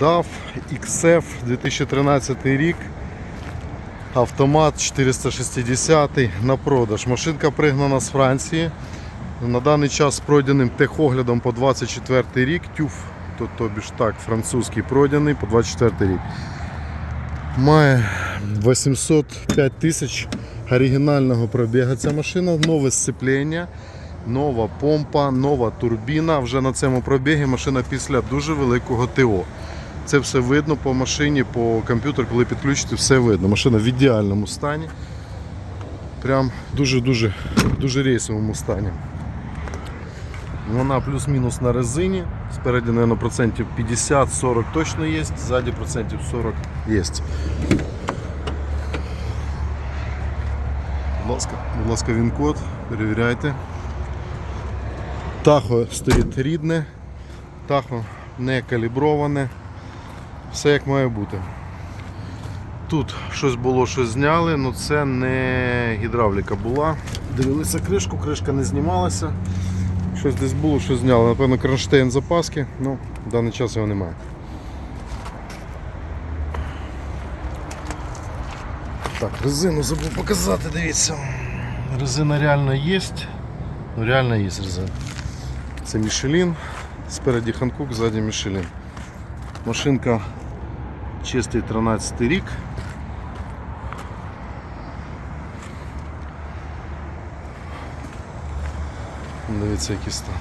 DAF XF 2013 рік. Автомат 460 на продаж. Машинка пригнана з Франції. На даний час з пройденим техоглядом по 24 рік. TÜV, то, тобі ж так, французький пройдений по 24 рік. Має 805 тисяч оригінального пробігу ця машина, нове сцеплення, нова помпа, нова турбіна. Вже на цьому пробігі машина після дуже великого ТО. Це все видно по машині, по комп'ютеру, коли підключити, все видно. Машина в ідеальному стані. Прям дуже-дуже дуже рейсовому стані. Вона плюс-мінус на резині. Спереді, мабуть, процентів 50-40 точно є, ззаді процентів 40 є. Будь ласка, будь ласка, він код, перевіряйте. Тахо стоїть рідне, тахо не каліброване. Все як має бути. Тут щось було, щось зняли, але це не гідравліка була. Дивилися кришку, кришка не знімалася. Щось десь було, щось зняли. Напевно, кронштейн запаски, ну, в даний час його немає. Так, резину забув показати, дивіться. Резина реально є. Ну реально є резина. Це Мішелін. Спереді Ханкук, ззаді Мішелін. Машинка чистий 13 рік. Дивіться, який стан.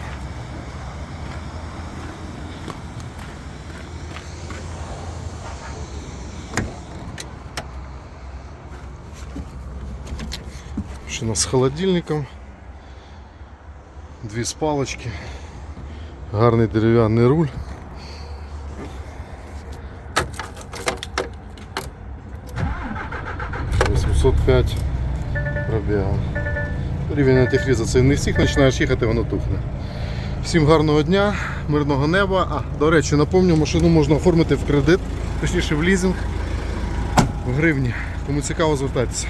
Машина з холодильником. Дві спалочки. Гарний дерев'яний руль. Вісімсот п'ять пробігав. Рівень антифріза це не всіх починаєш їхати, воно тухне. Всім гарного дня, мирного неба. А, до речі, напомню, машину можна оформити в кредит, точніше в лізинг в гривні. Кому цікаво, звертайтеся.